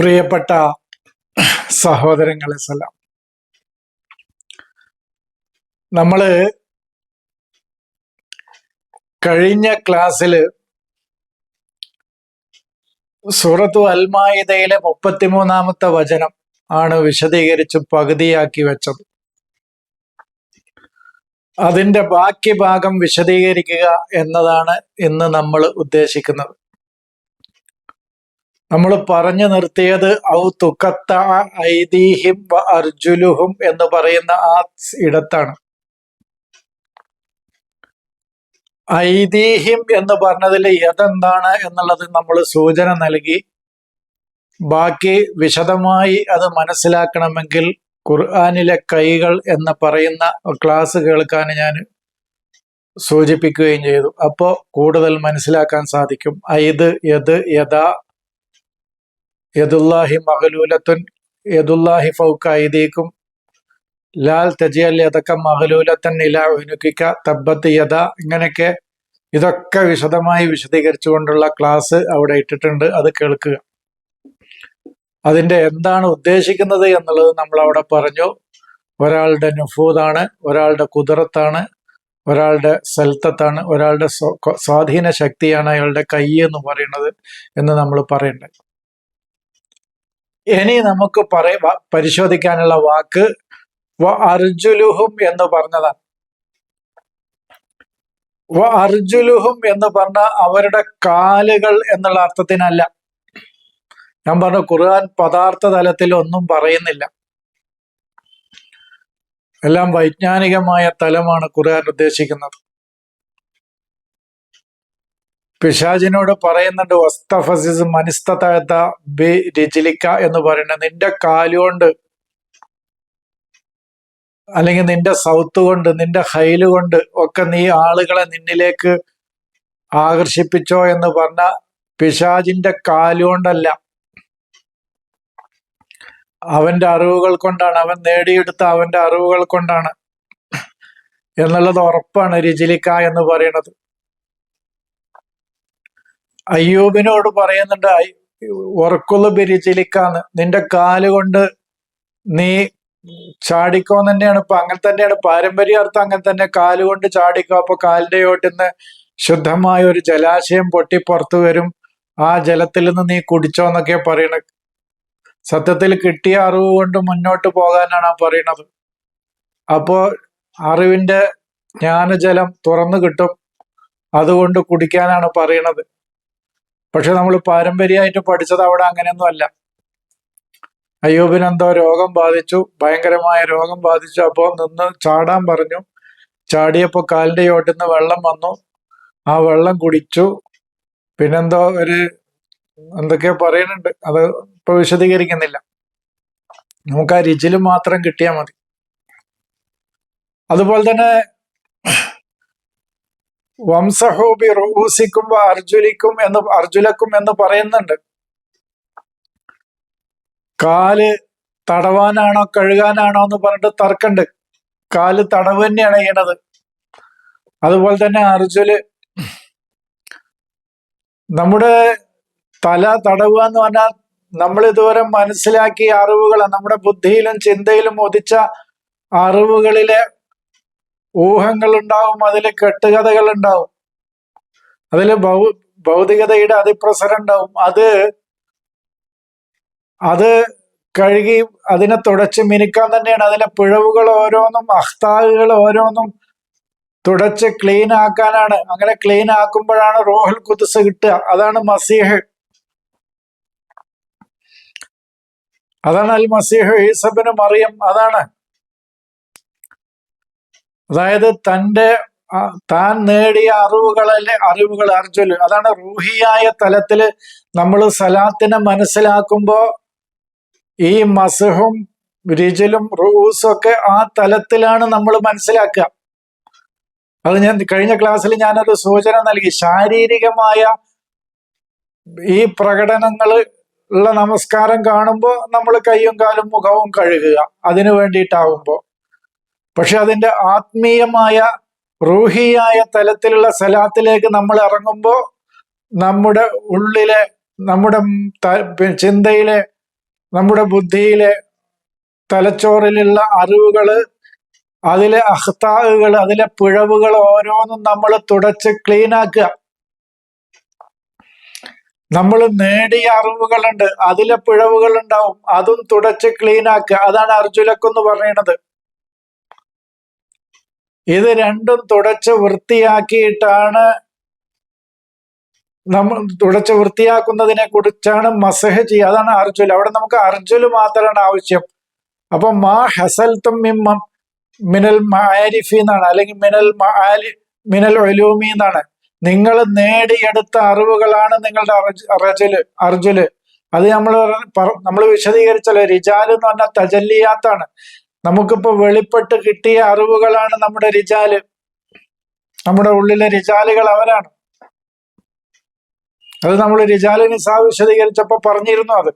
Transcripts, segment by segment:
പ്രിയപ്പെട്ട സഹോദരങ്ങളെ സലാം. നമ്മൾ കഴിഞ്ഞ ക്ലാസ്സിൽ സൂറത്തു അൽമായിദയിലെ മുപ്പത്തിമൂന്നാമത്തെ വചനം ആണ് വിശദീകരിച്ച് പകുതിയാക്കി വെച്ചത്. അതിന്റെ ബാക്കി ഭാഗം വിശദീകരിക്കുക എന്നതാണ് ഇന്ന് നമ്മൾ ഉദ്ദേശിക്കുന്നത്. നമ്മൾ പറഞ്ഞു നിർത്തിയത് ഔ തുക്കത്ത ഐദീഹിം വ അർജുലുഹും എന്ന് പറയുന്ന ആ ഇടത്താണ്. ഐദീഹിം എന്ന് പറഞ്ഞതിൽ ഏതെന്താണ് എന്നുള്ളത് നമ്മൾ സൂചന നൽകി. ബാക്കി വിശദമായി അത് മനസ്സിലാക്കണമെങ്കിൽ ഖുർആാനിലെ കൈകൾ എന്ന് പറയുന്ന ക്ലാസ് കേൾക്കാൻ ഞാൻ സൂചിപ്പിക്കുകയും ചെയ്തു. അപ്പോൾ കൂടുതൽ മനസ്സിലാക്കാൻ സാധിക്കും. ഐത് യത് യഥാ യദുല്ലാഹി മഹലൂലത്തുൻ യദുല്ലാഹി ഫൗക്കായിദീക്കും ലാൽ തജിയൽ യതൊക്കെ മഹലൂലത്തൻ ഇല ഉനുക്കിക്ക തബ്ബത്ത് യഥ ഇങ്ങനെയൊക്കെ ഇതൊക്കെ വിശദമായി വിശദീകരിച്ചുകൊണ്ടുള്ള ക്ലാസ് അവിടെ ഇട്ടിട്ടുണ്ട്. അത് കേൾക്കുക. അതിന്റെ എന്താണ് ഉദ്ദേശിക്കുന്നത് എന്നുള്ളത് നമ്മൾ അവിടെ പറഞ്ഞു. ഒരാളുടെ നുഫൂദാണ് ഒരാളുടെ കുതിരത്താണ് ഒരാളുടെ സൽത്തത്താണ് ഒരാളുടെ സ്വാധീന ശക്തിയാണ് അയാളുടെ കൈ എന്ന് പറയുന്നത് എന്ന് നമ്മൾ പറയണ്ടത് ഇനി നമുക്ക് പറയ പരിശോധിക്കാനുള്ള വാക്ക് അർജുലുഹും എന്ന് പറഞ്ഞതാണ്. അർജുലുഹും എന്ന് പറഞ്ഞ അവരുടെ കാലുകൾ എന്നുള്ള അർത്ഥത്തിനല്ല. ഞാൻ പറഞ്ഞു ഖുർആൻ പദാർത്ഥ തലത്തിൽ ഒന്നും പറയുന്നില്ല. എല്ലാം വൈജ്ഞാനികമായ തലമാണ് ഖുർആൻ ഉദ്ദേശിക്കുന്നത്. പിശാജിനോട് പറയുന്നുണ്ട് വസ്തഫസിസ് മനിസ്തത ബി രജിലിക്ക എന്ന് പറയുന്നത് നിന്റെ കാലുകൊണ്ട് അല്ലെങ്കിൽ നിന്റെ സൗത്ത് കൊണ്ട് നിന്റെ ഹൈൽ കൊണ്ട് ഒക്കെ നീ ആളുകളെ നിന്നിലേക്ക് ആകർഷിപ്പിച്ചോ എന്ന് പറഞ്ഞ പിശാജിന്റെ കാലുകൊണ്ടല്ല അവന്റെ അറിവുകൾ കൊണ്ടാണ് അവൻ നേടിയെടുത്ത അവന്റെ അറിവുകൾ കൊണ്ടാണ്. എന്നുള്ളത് ഉറപ്പാണ് രുചിലിക്ക എന്ന് പറയുന്നത്. അയ്യൂബിനോട് പറയുന്നുണ്ട് ഉറക്കുള്ള ബിരിചിലിക്കാന്ന് നിന്റെ കാലുകൊണ്ട് നീ ചാടിക്കോ തന്നെയാണ്. ഇപ്പൊ അങ്ങനെ തന്നെയാണ്. പാരമ്പര്യ അർത്ഥം അങ്ങനെ തന്നെ. കാലുകൊണ്ട് ചാടിക്കോ. അപ്പൊ കാലിന്റെ ചോട്ടിന്ന് ശുദ്ധമായ ഒരു ജലാശയം പൊട്ടി പുറത്തു വരും. ആ ജലത്തിൽ നിന്ന് നീ കുടിച്ചോ എന്നൊക്കെ പറയണത് സത്യത്തിൽ കിട്ടിയ അറിവ് കൊണ്ട് മുന്നോട്ട് പോകാനാണ് ആ പറയണത്. അപ്പോ അറിവിന്റെ ജ്ഞാനജലം തുറന്നു കിട്ടും. അതുകൊണ്ട് കുടിക്കാനാണ് പറയണത്. പക്ഷെ നമ്മൾ പാരമ്പര്യമായിട്ട് പഠിച്ചത് അവിടെ അങ്ങനെയൊന്നും അല്ല. അയ്യൂബിനെന്തോ രോഗം ബാധിച്ചു ഭയങ്കരമായ രോഗം ബാധിച്ചു. അപ്പോൾ നിന്ന് ചാടാൻ പറഞ്ഞു. ചാടിയപ്പോൾ കാലിന്റെ നിന്ന് വെള്ളം വന്നു. ആ വെള്ളം കുടിച്ചു. പിന്നെന്തോ ഒരു എന്തൊക്കെയോ പറയുന്നുണ്ട്. അത് ഇപ്പൊ വിശദീകരിക്കുന്നില്ല. നമുക്ക് ആ രുചിയിൽ മാത്രം കിട്ടിയാൽ മതി. അതുപോലെ തന്നെ വംസഹോബി റൂസിക്കും അർജുലിക്കും എന്ന് അർജുലക്കും എന്ന് പറയുന്നുണ്ട്. കാൽ തടവാനാണോ കഴുകാനാണോ എന്ന് പറഞ്ഞിട്ട് തർക്കണ്ട് കാൽ തടവ് തന്നെയാണ് ചെയ്യണത്. അതുപോലെ തന്നെ അർജുൽ നമ്മുടെ തല തടവുക എന്ന് പറഞ്ഞാൽ നമ്മൾ ഇതുവരെ മനസ്സിലാക്കിയ അറിവുകൾ നമ്മുടെ ബുദ്ധിയിലും ചിന്തയിലും ഒതിച്ച അറിവുകളിലെ ഊഹങ്ങൾ ഉണ്ടാവും അതിൽ കെട്ടുകഥകൾ ഉണ്ടാവും അതിൽ ഭൗ ഭൗതികതയുടെ അതിപ്രസരം ഉണ്ടാവും അത് അത് കഴുകി അതിനെ തുടച്ച് മിനുക്കാൻ തന്നെയാണ്. അതിലെ പിഴവുകൾ ഓരോന്നും അഹ്താകുകൾ ഓരോന്നും തുടച്ച് ക്ലീൻ ആക്കാനാണ്. അങ്ങനെ ക്ലീൻ ആക്കുമ്പോഴാണ് റോഹൽ കുതിസ് കിട്ടുക. അതാണ് മസീഹ്. അതാണ് അൽ മസീഹ് ഈസബിന് മറിയം. അതാണ്. അതായത് തന്റെ താൻ നേടിയ അറിവുകളല്ലേ അറിവുകൾ അർജുൽ അതാണ് റൂഹിയായ തലത്തിൽ നമ്മൾ സലാത്തിനെ മനസ്സിലാക്കുമ്പോൾ ഈ മസഹും രിജലും റൂസും ഒക്കെ ആ തലത്തിലാണ് നമ്മൾ മനസ്സിലാക്കുക. അത് ഞാൻ കഴിഞ്ഞ ക്ലാസ്സിൽ ഞാനൊരു സൂചന നൽകി. ശാരീരികമായ ഈ പ്രകടനങ്ങൾ ഉള്ള നമസ്കാരം കാണുമ്പോൾ നമ്മൾ കയ്യും കാലും മുഖവും കഴുകുക. അതിനു വേണ്ടിയിട്ടാവുമ്പോൾ പക്ഷെ അതിന്റെ ആത്മീയമായ റൂഹിയായ തലത്തിലുള്ള സലാത്തിലേക്ക് നമ്മൾ ഇറങ്ങുമ്പോൾ നമ്മുടെ ഉള്ളിലെ നമ്മുടെ ചിന്തയിലെ നമ്മുടെ ബുദ്ധിയിലെ തലച്ചോറിലുള്ള അറിവുകൾ അതിലെ അഹ്താഹുകൾ അതിലെ പിഴവുകൾ ഓരോന്നും നമ്മൾ തുടച്ച് ക്ലീൻ ആക്കുക. നമ്മൾ നേടിയ അറിവുകളുണ്ട് അതിലെ പിഴവുകൾ ഉണ്ടാവും അതും തുടച്ച് ക്ലീൻ ആക്കുക. അതാണ് അർജുനക്കൊന്ന് പറയണത്. ഇത് രണ്ടും തുടച്ച് വൃത്തിയാക്കിയിട്ടാണ് നമ്മൾ തുടച്ച് വൃത്തിയാക്കുന്നതിനെ കുറിച്ചാണ് മസഹ ചെയ്യുക അതാണ് അർജുൽ. അവിടെ നമുക്ക് അർജുൽ മാത്രമാണ് ആവശ്യം. അപ്പൊ മാ ഹസൽത്തും മിമ്മ മിനൽ മാരിഫി എന്നാണ് അല്ലെങ്കിൽ മിനൽ മിനൽ ഒലൂമി എന്നാണ്. നിങ്ങൾ നേടിയെടുത്ത അറിവുകളാണ് നിങ്ങളുടെ അർജുൽ അർജുൽ അത് നമ്മൾ നമ്മൾ വിശദീകരിച്ചല്ലോ റിജാൽ എന്ന് പറഞ്ഞാൽ തജല്ലിയാത്താണ്. നമുക്കിപ്പോ വെളിപ്പെട്ട് കിട്ടിയ അറിവുകളാണ് നമ്മുടെ റിജാൽ നമ്മുടെ ഉള്ളിലെ റിജാലുകൾ അവരാണ്. അത് നമ്മൾ റിജാൽ സാവിശദീകരിച്ചപ്പോ വിശദീകരിച്ചപ്പോ പറഞ്ഞിരുന്നു അത്.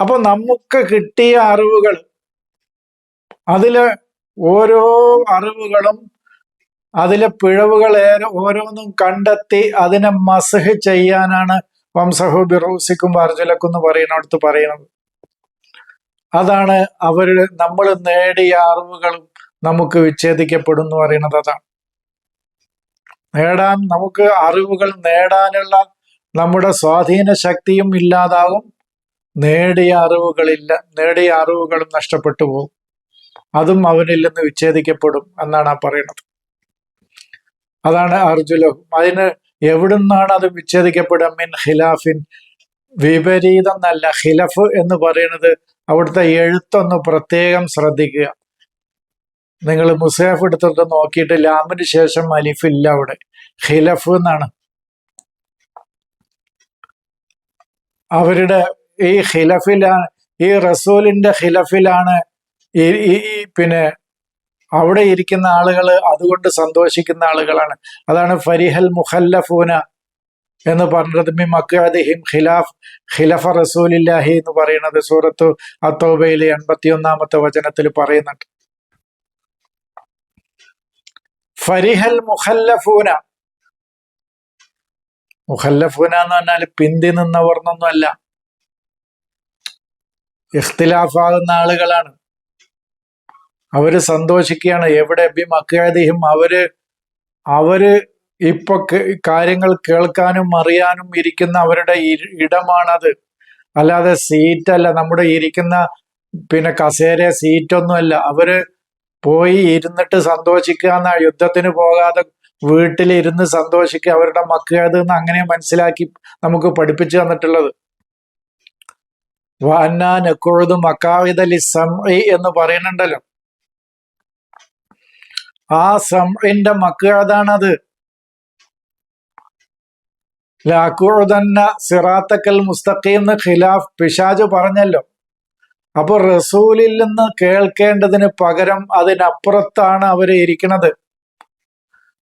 അപ്പൊ നമുക്ക് കിട്ടിയ അറിവുകൾ അതിലെ ഓരോ അറിവുകളും അതിലെ പിഴവുകൾ ഓരോന്നും കണ്ടെത്തി അതിനെ മസഹ് ചെയ്യാനാണ് വംസഹു ബിറൂസിക്കും അർജുലക്കും എന്ന് പറയുന്നിടത്ത് പറയുന്നത്. അതാണ് അവരുടെ നമ്മൾ നേടിയ അറിവുകളും നമുക്ക് വിച്ഛേദിക്കപ്പെടും എന്ന് പറയുന്നത് അതാണ്. നേടാൻ നമുക്ക് അറിവുകൾ നേടാനുള്ള നമ്മുടെ സ്വാധീന ശക്തിയും ഇല്ലാതാകും നേടിയ അറിവുകളില്ല നേടിയ അറിവുകളും നഷ്ടപ്പെട്ടു പോകും. അതും അവനിൽ നിന്ന് വിച്ഛേദിക്കപ്പെടും എന്നാണ് ആ പറയുന്നത്. അതാണ് അർജുലഹും അതിന് എവിടുന്നാണ് അത് വിച്ഛേദിക്കപ്പെടുക? മിൻ ഖിലാഫിൻ. വിപരീതം നല്ല ഖിലഫ് എന്ന് പറയുന്നത് അവിടുത്തെ എഴുത്തൊന്ന് പ്രത്യേകം ശ്രദ്ധിക്കുക. നിങ്ങൾ മുസേഫ് എടുത്തിട്ട് നോക്കിയിട്ട് ലാമിന് ശേഷം അലിഫില്ല അവിടെ. ഖിലഫ് എന്നാണ്. അവരുടെ ഈ ഖിലഫിലാണ് ഈ റസൂലിന്റെ ഖിലഫിലാണ് ഈ പിന്നെ അവിടെ ഇരിക്കുന്ന ആളുകൾ അതുകൊണ്ട് സന്തോഷിക്കുന്ന ആളുകളാണ്. അതാണ് ഫരിഹൽ മുഖല്ലഫൂന എന്ന് പറഞ്ഞത് മി മക്കാദിഹിം ഖിലാഫ് ഖിലഫ റസൂലില്ലാഹി എന്ന് പറയുന്നത് സൂറത്ത് അത്തോബയിലെ എൺപത്തി ഒന്നാമത്തെ വചനത്തിൽ പറയുന്നുണ്ട്. ഫരിഹൽ മുഖല്ലഫൂന. മുഖല്ലഫൂന എന്ന് പറഞ്ഞാൽ പിന്തി നിന്നവർ എന്നൊന്നുമല്ല ഇഖ്തിലാഫാകുന്ന ആളുകളാണ്. അവർ സന്തോഷിക്കുകയാണ്. എവിടെ? ബി മക്കാദിഹിം അവർ അവർ ഇപ്പൊ കാര്യങ്ങൾ കേൾക്കാനും അറിയാനും ഇരിക്കുന്ന അവരുടെ ഇടമാണത്. അല്ലാതെ സീറ്റല്ല നമ്മുടെ ഇരിക്കുന്ന പിന്നെ കസേര സീറ്റൊന്നുമല്ല. അവർ പോയി ഇരുന്നിട്ട് സന്തോഷിക്കുക എന്ന യുദ്ധത്തിന് പോകാതെ വീട്ടിലിരുന്ന് സന്തോഷിക്കുക അവരുടെ മക്കളത് എന്ന് അങ്ങനെ മനസ്സിലാക്കി നമുക്ക് പഠിപ്പിച്ചു തന്നിട്ടുള്ളത്. വാന്നാനക്കുഴുത് മക്കാവിതലി സമി എന്ന് പറയുന്നുണ്ടല്ലോ. ആ സംഇന്റെ മക്കാതാണത് ലാക്കുഴുതന്ന സിറാത്തക്കൽ മുസ്തഖീം ഖിലാഫ് പിശാജ് പറഞ്ഞല്ലോ. അപ്പൊ റസൂലിൽ നിന്ന് കേൾക്കേണ്ടതിന് പകരം അതിനപ്പുറത്താണ് അവർ ഇരിക്കുന്നത്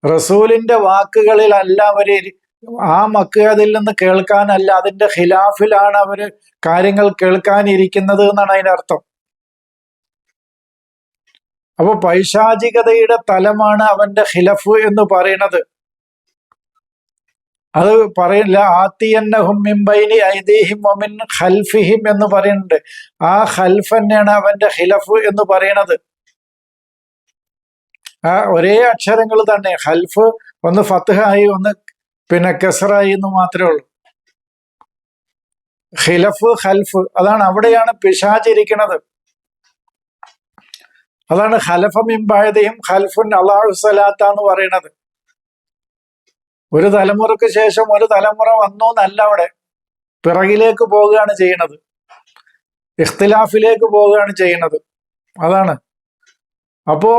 റസൂലിന്റെ വാക്കുകളിലല്ല അവർ ആ മക്കതിൽ നിന്ന് കേൾക്കാനല്ല അതിന്റെ ഖിലാഫിലാണ് അവർ കാര്യങ്ങൾ കേൾക്കാനിരിക്കുന്നത് എന്നാണ് അതിന്റെ അർത്ഥം. അപ്പൊ പൈശാചികതയുടെ തലമാണ് അവന്റെ ഖിലഫ് എന്ന് പറയുന്നത്. അത് പറയില്ല ആത്തിയന്നഹും മിംബൈനി ഐദീഹിം ഒമിൻ ഖൽഫിഹിം എന്ന് പറയുന്നുണ്ട്. ആ ഖൽഫ് തന്നെയാണ് അവന്റെ ഖിലഫ് എന്ന് പറയണത് ആ ഒരേ അക്ഷരങ്ങൾ തന്നെ. ഖൽഫ് ഒന്ന് ഫത്ത്ഹായി ഒന്ന് പിന്നെ കെസറായി എന്ന് മാത്രമേ ഉള്ളൂ. ഖിലഫ് ഖൽഫ് അതാണ് അവിടെയാണ് പിശാചിരിക്കുന്നത് അതാണ് ഖലഫ മിംബായതയും ഖൽഫുൻ അള്ളാഹു സലാത്ത എന്ന് പറയുന്നത്. ഒരു തലമുറയ്ക്ക് ശേഷം ഒരു തലമുറ വന്നു എന്നല്ല അവിടെ. പിറകിലേക്ക് പോവുകയാണ് ചെയ്യുന്നത്. ഇഖ്തിലാഫിലേക്ക് പോവുകയാണ് ചെയ്യുന്നത്. അതാണ്. അപ്പോ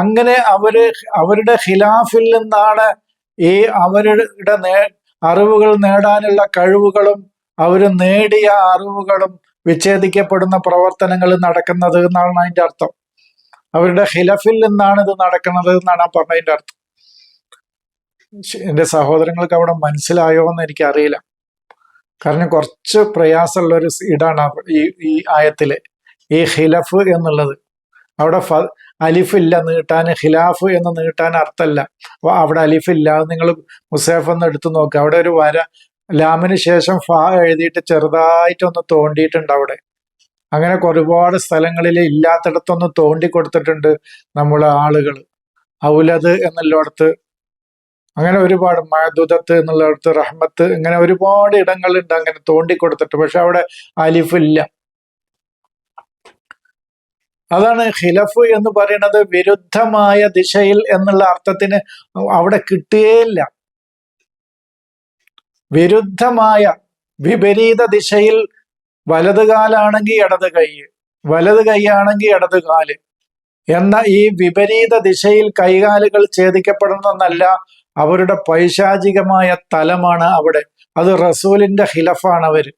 അങ്ങനെ അവർ അവരുടെ ഖിലാഫിൽ നിന്നാണ് ഈ അവരുടെ നേ അറിവുകൾ നേടാനുള്ള കഴിവുകളും അവർ നേടിയ അറിവുകളും വിച്ഛേദിക്കപ്പെടുന്ന പ്രവർത്തനങ്ങൾ നടക്കുന്നത് എന്നാണ് അതിന്റെ അർത്ഥം. അവരുടെ ഖിലഫിൽ നിന്നാണ് ഇത് നടക്കുന്നത് എന്നാണ് ആ പറഞ്ഞതിന്റെ അർത്ഥം. എന്റെ സഹോദരങ്ങൾക്ക് അവിടെ മനസ്സിലായോ എന്ന് എനിക്കറിയില്ല. കാരണം കുറച്ച് പ്രയാസമുള്ള ഒരു ഇടാണ് ഈ ഈ ആയത്തിൽ. ഈ ഖിലഫ് എന്നുള്ളത്. അവിടെ ഫ അലിഫ് ഇല്ല നീട്ടാൻ ഖിലാഫ് എന്ന് നീട്ടാൻ അർത്ഥമല്ല അപ്പൊ അവിടെ അലിഫില്ല അത് നിങ്ങൾ മുസേഫ് എന്ന് എടുത്തു നോക്കുക അവിടെ ഒരു വര ലാമിന് ശേഷം ഫ എഴുതിയിട്ട് ചെറുതായിട്ടൊന്ന് തോണ്ടിയിട്ടുണ്ട് അവിടെ. അങ്ങനെ ഒരുപാട് സ്ഥലങ്ങളിൽ ഇല്ലാത്തിടത്തൊന്ന് തോണ്ടി കൊടുത്തിട്ടുണ്ട് നമ്മളെ ആളുകൾ ഔലത് എന്നുള്ളിടത്ത് അങ്ങനെ ഒരുപാട് മഹദുദത്ത് എന്നുള്ളിടത്ത് റഹ്മത്ത് ഇങ്ങനെ ഒരുപാട് ഇടങ്ങളുണ്ട് അങ്ങനെ തോണ്ടി കൊടുത്തിട്ട് പക്ഷെ അവിടെ അലിഫ് ഇല്ല അതാണ് ഖിലഫ് എന്ന് പറയുന്നത് വിരുദ്ധമായ ദിശയിൽ എന്നുള്ള അർത്ഥത്തിന് അവിടെ കിട്ടുകയില്ല വിരുദ്ധമായ വിപരീത ദിശയിൽ വലത് കാലാണെങ്കിൽ ഇടത് കൈ വലത് കൈയാണെങ്കിൽ ഇടത് കാൽ. എന്ന ഈ വിപരീത ദിശയിൽ കൈകാലുകൾ ഛേദിക്കപ്പെടുന്നതല്ല അവരുടെ പൈശാചികമായ തലമാണ് അവിടെ. അത് റസൂലിന്റെ ഖിലഫാണ് അവർ.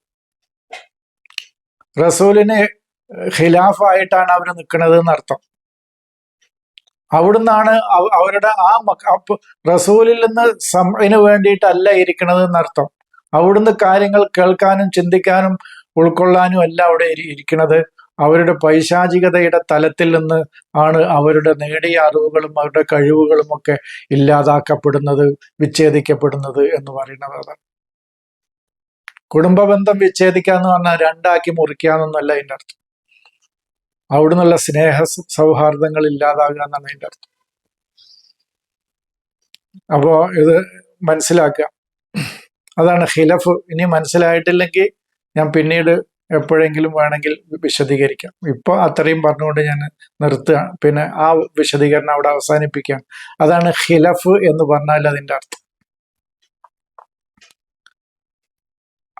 റസൂലിന് ഖിലാഫായിട്ടാണ് അവർ നിൽക്കുന്നത് എന്നർത്ഥം. അവിടുന്നാണ് അവരുടെ ആ റസൂലിൽ നിന്ന് സമന് വേണ്ടിയിട്ടല്ല ഇരിക്കുന്നത് എന്നർത്ഥം. അവിടുന്ന് കാര്യങ്ങൾ കേൾക്കാനും ചിന്തിക്കാനും ഉൾക്കൊള്ളാനും അല്ല അവിടെ ഇരി- ഇരിക്കുന്നത് അവരുടെ പൈശാചികതയുടെ തലത്തിൽ നിന്ന് ആണ് അവരുടെ നേടിയ അറിവുകളും അവരുടെ കഴിവുകളും ഒക്കെ ഇല്ലാതാക്കപ്പെടുന്നത് വിച്ഛേദിക്കപ്പെടുന്നത് എന്ന് പറയുന്നത് അതാണ്. കുടുംബ ബന്ധം വിച്ഛേദിക്കുക എന്ന് പറഞ്ഞാൽ രണ്ടാക്കി മുറിക്കുക അതിന്റെ അർത്ഥം. അവിടെ നിന്നുള്ള സ്നേഹ സൗഹാർദ്ദങ്ങൾ ഇല്ലാതാകുക എന്നാണ് അതിന്റെ അർത്ഥം. അപ്പോ ഇത് മനസ്സിലാക്കുക. അതാണ് ഖിലഫ് ഇനി മനസ്സിലായിട്ടില്ലെങ്കിൽ ഞാൻ പിന്നീട് എപ്പോഴെങ്കിലും വേണമെങ്കിൽ വിശദീകരിക്കാം. ഇപ്പൊ അത്രയും പറഞ്ഞുകൊണ്ട് ഞാൻ നിർത്തുക. പിന്നെ ആ വിശദീകരണം അവിടെ അവസാനിപ്പിക്കാം. അതാണ് ഖിലഫ് എന്ന് പറഞ്ഞാൽ അതിന്റെ അർത്ഥം.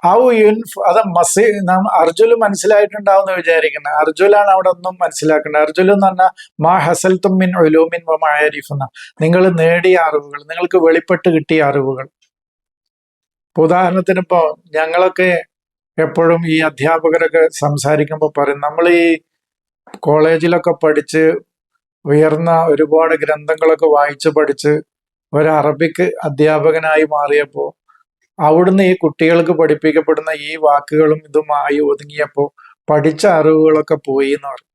ഔ യുൻഫ് അത് മസി നാം അർജുൽ മനസ്സിലായിട്ടുണ്ടാവുമെന്ന് വിചാരിക്കുന്നത് അർജുലാണ് അവിടെ ഒന്നും മനസ്സിലാക്കേണ്ടത്. അർജുൽ എന്ന് പറഞ്ഞാൽ മാ ഹസൽ തുമ്മിൻ ഒലൂമിൻ മാരിഫ് എന്ന നിങ്ങൾ നേടിയ അറിവുകൾ നിങ്ങൾക്ക് വെളിപ്പെട്ട് കിട്ടിയ അറിവുകൾ. ഉദാഹരണത്തിന് ഇപ്പോ ഞങ്ങളൊക്കെ എപ്പോഴും ഈ അധ്യാപകരൊക്കെ സംസാരിക്കുമ്പോൾ പറയും നമ്മൾ ഈ കോളേജിലൊക്കെ പഠിച്ച് ഉയർന്ന ഒരുപാട് ഗ്രന്ഥങ്ങളൊക്കെ വായിച്ച് പഠിച്ച് ഒരു അറബിക്ക് അധ്യാപകനായി മാറിയപ്പോൾ അവിടുന്ന് ഈ കുട്ടികൾക്ക് പഠിപ്പിക്കപ്പെടുന്ന ഈ വാക്കുകളും ഇതുമായി ഒതുങ്ങിയപ്പോൾ പഠിച്ച അറിവുകളൊക്കെ പോയി എന്ന് പറയും.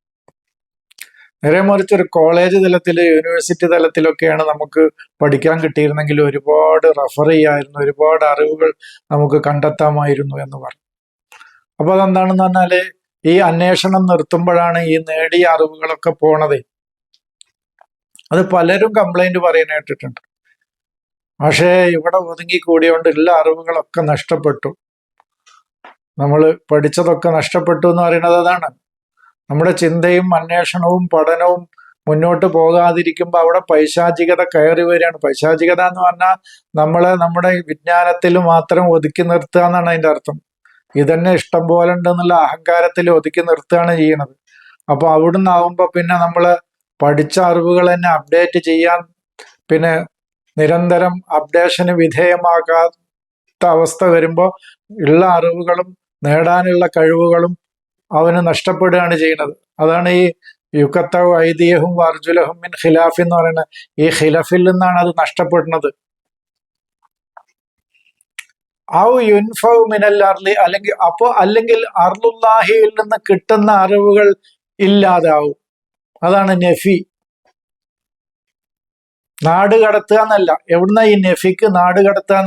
നേരെ മറിച്ച് ഒരു കോളേജ് തലത്തിൽ യൂണിവേഴ്സിറ്റി തലത്തിലൊക്കെയാണ് നമുക്ക് പഠിക്കാൻ കിട്ടിയിരുന്നെങ്കിൽ ഒരുപാട് റഫർ ചെയ്യായിരുന്നു ഒരുപാട് അറിവുകൾ നമുക്ക് കണ്ടെത്താമായിരുന്നു എന്ന് പറയും. അപ്പൊ അതെന്താണെന്ന് പറഞ്ഞാൽ ഈ അന്വേഷണം നിർത്തുമ്പോഴാണ് ഈ നേടിയ അറിവുകളൊക്കെ പോണത്. അത് പലരും കംപ്ലൈന്റ് പറയാൻ കേട്ടിട്ടുണ്ട്. പക്ഷേ ഇവിടെ ഒതുങ്ങി കൂടിയോണ്ട് എല്ലാ അറിവുകളൊക്കെ നഷ്ടപ്പെട്ടു. നമ്മൾ പഠിച്ചതൊക്കെ നഷ്ടപ്പെട്ടു എന്ന് പറയുന്നത് അതാണ്. നമ്മുടെ ചിന്തയും അന്വേഷണവും പഠനവും മുന്നോട്ട് പോകാതിരിക്കുമ്പോൾ അവിടെ പൈശാചികത കയറി വരികയാണ്. പൈശാചികത എന്ന് പറഞ്ഞാൽ നമ്മളെ നമ്മുടെ വിജ്ഞാനത്തിൽ മാത്രം ഒതുക്കി നിർത്തുക എന്നാണ് അതിന്റെ അർത്ഥം. ഇതന്നെ ഇഷ്ടം പോലെ ഉണ്ടെന്നുള്ള അഹങ്കാരത്തിൽ ഒതുക്കി നിർത്തുകയാണ് ചെയ്യുന്നത് അപ്പോൾ അവിടുന്ന് ആവുമ്പോ പിന്നെ നമ്മൾ പഠിച്ച അറിവുകൾ തന്നെ അപ്ഡേറ്റ് ചെയ്യാൻ പിന്നെ നിരന്തരം അപ്ഡേഷന് വിധേയമാകാത്ത അവസ്ഥ വരുമ്പോൾ ഉള്ള അറിവുകളും നേടാനുള്ള കഴിവുകളും അവന് നഷ്ടപ്പെടുകയാണ് ചെയ്യുന്നത്. അതാണ് ഈ യുക്കത്തവ് ഐതിഹ്യവും അർജുലഹും മിൻ ഖിലാഫ് എന്ന് പറയുന്നത് ഈ ഖിലഫിൽ നിന്നാണ് അത് നഷ്ടപ്പെടുന്നത്. ഔ യുൻഫൗ മിനൽ അർലി അല്ലെങ്കിൽ അപ്പോ അല്ലെങ്കിൽ അർലുല്ലാഹിയിൽ നിന്ന് കിട്ടുന്ന അറിവുകൾ ഇല്ലാതാവും. അതാണ് നെഫി. നാട് കടത്തുക എന്നല്ല എവിടുന്ന ഈ നെഫിക്ക് നാട് കടത്തുക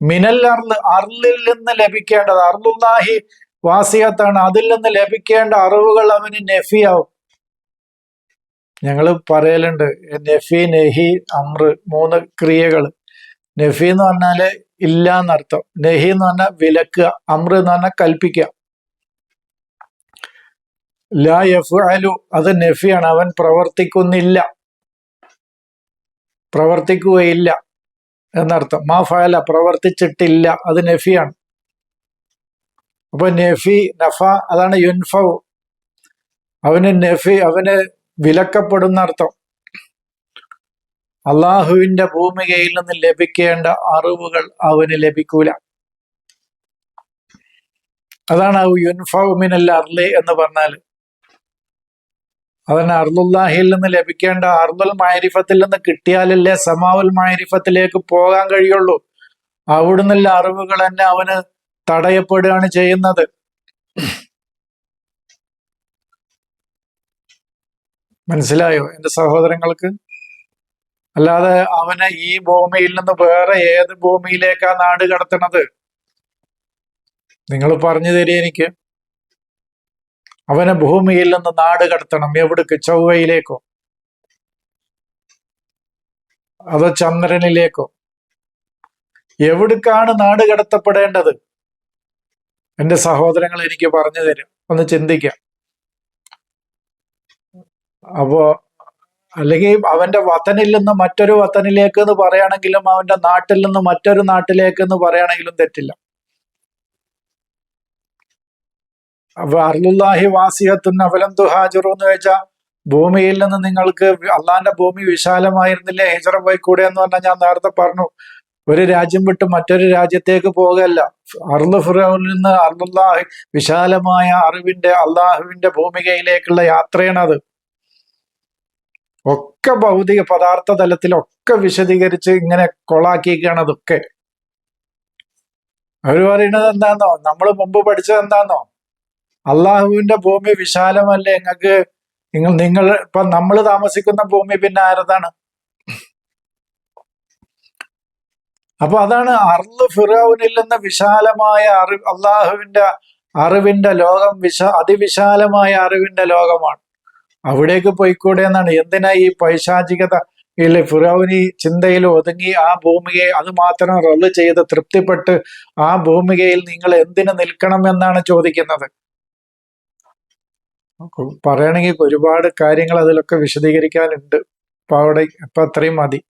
മിനൽ അർൽ അർലിൽ നിന്ന് ലഭിക്കേണ്ടത് അർലുല്ലാഹി വാസിയത്താണ് അതിൽ നിന്ന് ലഭിക്കേണ്ട അറിവുകൾ അവന് നഫിയാവും. ഞങ്ങൾ പറയലുണ്ട് നെഫി നെഹി അമ്ര മൂന്ന് ക്രിയകൾ. നെഫി എന്ന് പറഞ്ഞാൽ ഇല്ല എന്നർത്ഥം. നെഹി എന്ന് പറഞ്ഞാൽ വിലക്കുക അമ്ര എന്ന് പറഞ്ഞാൽ കൽപ്പിക്കുക ലാ യഫ് അലു അത് നെഫിയാണ്. അവൻ പ്രവർത്തിക്കുന്നില്ല. പ്രവർത്തിക്കുകയില്ല എന്നർത്ഥം. മാ ഫയല പ്രവർത്തിച്ചിട്ടില്ല. അത് നെഫിയാണ്. അപ്പൊ നെഫി നഫ അതാണ് യുൻഫവ് അവന് നെഫി അവന് വിലക്കപ്പെടുന്ന അർത്ഥം അള്ളാഹുവിന്റെ ഭൂമികയിൽ നിന്ന് ലഭിക്കേണ്ട അറിവുകൾ അവന് ലഭിക്കൂല. അതാണ് ആ യുൻഫവ് മിനൽ അർലി എന്ന് പറഞ്ഞാൽ. അതന്നെ അർദുല്ലാഹിയിൽ നിന്ന് ലഭിക്കേണ്ട അർലുൽ മാരിഫത്തിൽ നിന്ന് കിട്ടിയാലല്ലേ സമാവുൽ മാരിഫത്തിലേക്ക് പോകാൻ കഴിയുള്ളൂ. അവിടുന്നുള്ള അറിവുകൾ തന്നെ അവന് തടയപ്പെടുകയാണ് ചെയ്യുന്നത്. മനസ്സിലായോ? എന്റെ സഹോദരങ്ങൾക്ക്? അല്ലാതെ അവനെ ഈ ഭൂമിയിൽ നിന്ന് വേറെ ഏത് ഭൂമിയിലേക്കാ നാട് കടത്തണത് നിങ്ങൾ പറഞ്ഞു തരിക എനിക്ക്. അവനെ ഭൂമിയിൽ നിന്ന് നാട് കടത്തണം. എവിടേക്ക്? ചൊവ്വയിലേക്കോ? അതോ ചന്ദ്രനിലേക്കോ? എവിടേക്കാണ് നാട് കടത്തപ്പെടേണ്ടത്? എന്റെ സഹോദരങ്ങൾ എനിക്ക് പറഞ്ഞു തരും. ഒന്ന് ചിന്തിക്കാം. അപ്പോ അല്ലെങ്കിൽ അവന്റെ വതനിൽ നിന്ന് മറ്റൊരു വതനിലേക്ക് എന്ന് പറയുകയാണെങ്കിലും അവന്റെ നാട്ടിൽ നിന്ന് മറ്റൊരു നാട്ടിലേക്ക് എന്ന് പറയുകയാണെങ്കിലും തെറ്റില്ല. അപ്പൊ അർലുല്ലാഹി വാസിയത്തുൻ അവലം തുഹാജറു എന്ന് വെച്ചാൽ ഭൂമിയിൽ നിന്ന് നിങ്ങൾക്ക് അള്ളാന്റെ ഭൂമി വിശാലമായിരുന്നില്ലേ ഹിജറ പോയി കൂടെ എന്ന് പറഞ്ഞാൽ ഞാൻ നേരത്തെ പറഞ്ഞു. ഒരു രാജ്യം വിട്ട് മറ്റൊരു രാജ്യത്തേക്ക് പോകല്ല അർൾ ഫിറോനിൽ നിന്ന് അർലുല്ലാഹി വിശാലമായ അറിവിന്റെ അള്ളാഹുവിന്റെ ഭൂമികയിലേക്കുള്ള യാത്രയാണത്. ഒക്കെ ഭൗതിക പദാർത്ഥ തലത്തിലൊക്കെ വിശദീകരിച്ച് ഇങ്ങനെ കൊളാക്കിയിരിക്കുകയാണ് അതൊക്കെ. അവർ പറയുന്നത് എന്താന്നോ? നമ്മൾ മുമ്പ് പഠിച്ചത് എന്താന്നോ? അള്ളാഹുവിന്റെ ഭൂമി വിശാലമല്ലേ? നിങ്ങൾക്ക് നിങ്ങൾ നിങ്ങൾ ഇപ്പൊ നമ്മൾ താമസിക്കുന്ന ഭൂമി പിന്നെ ആരതാണ്? അപ്പൊ അതാണ് അർൾ ഫിറൌനിൽ നിന്ന് വിശാലമായ അറിവ് അള്ളാഹുവിന്റെ അറിവിന്റെ ലോകം വിശ അതിവിശാലമായ അറിവിന്റെ ലോകമാണ്. അവിടേക്ക് പോയിക്കൂടെ എന്നാണ്. എന്തിനാ ഈ പൈശാചികത? ഇല്ല ഫിറൌനി ചിന്തയിൽ ഒതുങ്ങി ആ ഭൂമികയെ അത് മാത്രം റൾ ചെയ്ത് തൃപ്തിപ്പെട്ട് ആ ഭൂമികയിൽ നിങ്ങൾ എന്തിനു നിൽക്കണം എന്നാണ് ചോദിക്കുന്നത്. പറയണമെങ്കിൽ ഒരുപാട് കാര്യങ്ങൾ അതിലൊക്കെ വിശദീകരിക്കാനുണ്ട്. അപ്പൊ അവിടെ ഇപ്പൊ അത്രയും മതി.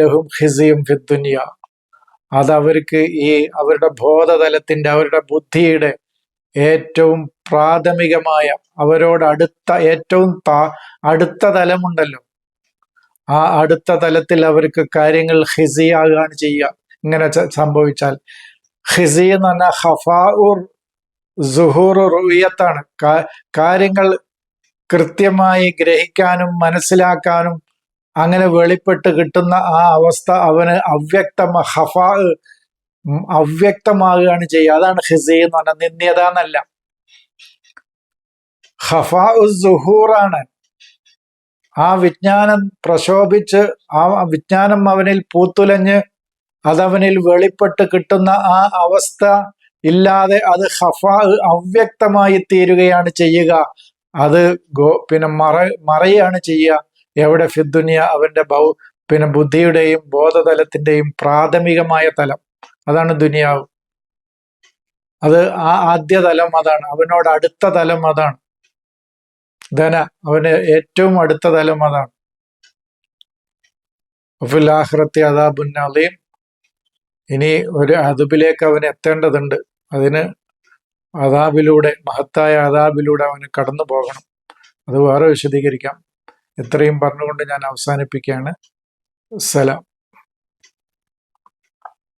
ലഹും ഹിസിയും ഫിദ്ദുനിയ അത് അവർക്ക് ഈ അവരുടെ ബോധതലത്തിന്റെ അവരുടെ ബുദ്ധിയുടെ ഏറ്റവും പ്രാഥമികമായ അവരോട് അടുത്ത ഏറ്റവും അടുത്ത തലമുണ്ടല്ലോ. ആ അടുത്ത തലത്തിൽ അവർക്ക് കാര്യങ്ങൾ ഹിസിയാകുകയാണ് ചെയ്യുക. ഇങ്ങനെ സംഭവിച്ചാൽ. ഹിസി എന്ന് പറഞ്ഞാൽ ഹഫാ ഉർ സുഹൂർ റുയത്താണ് കാര്യങ്ങൾ കൃത്യമായി ഗ്രഹിക്കാനും മനസ്സിലാക്കാനും അങ്ങനെ വെളിപ്പെട്ട് കിട്ടുന്ന ആ അവസ്ഥ അവന് അവ്യക്തമ ഹഫ അവ്യക്തമാകുകയാണ് ചെയ്യുക. അതാണ് ഹിസി എന്ന് പറഞ്ഞാൽ നിന്ദ്യത എന്നല്ല. ഹഫാ ആ വിജ്ഞാനം പ്രശോഭിച്ച് ആ വിജ്ഞാനം അവനിൽ പൂത്തുലഞ്ഞ് അതവനിൽ വെളിപ്പെട്ട് കിട്ടുന്ന ആ അവസ്ഥ ഇല്ലാതെ അത് ഹഫ അവ്യക്തമായി തീരുകയാണ് ചെയ്യുക. അത് ഗോ പിന്നെ മറ മറയാണ് ചെയ്യുക. എവിടെ ഫിദ്ദുനിയ അവന്റെ ഭൗ പിന്നെ ബുദ്ധിയുടെയും ബോധതലത്തിന്റെയും പ്രാഥമികമായ തലം. അതാണ് ദുനിയാവ്. അത് ആ ആദ്യ തലം അതാണ്. അവനോട് അടുത്ത തലം അതാണ്. ധന അവന് ഏറ്റവും അടുത്ത തലം അതാണ്. ഫുലാഹ്റത്തി അതാബുന്നീം ഇനി ഒരു അതുബിലേക്ക് അവൻ എത്തേണ്ടതുണ്ട്. അതിന് അതാബിലൂടെ മഹത്തായ അതാബിലൂടെ അവന് കടന്നു പോകണം. അത് വേറെ വിശദീകരിക്കാം. ഇത്രയും പറഞ്ഞുകൊണ്ട് ഞാൻ അവസാനിപ്പിക്കുകയാണ്. സലാം.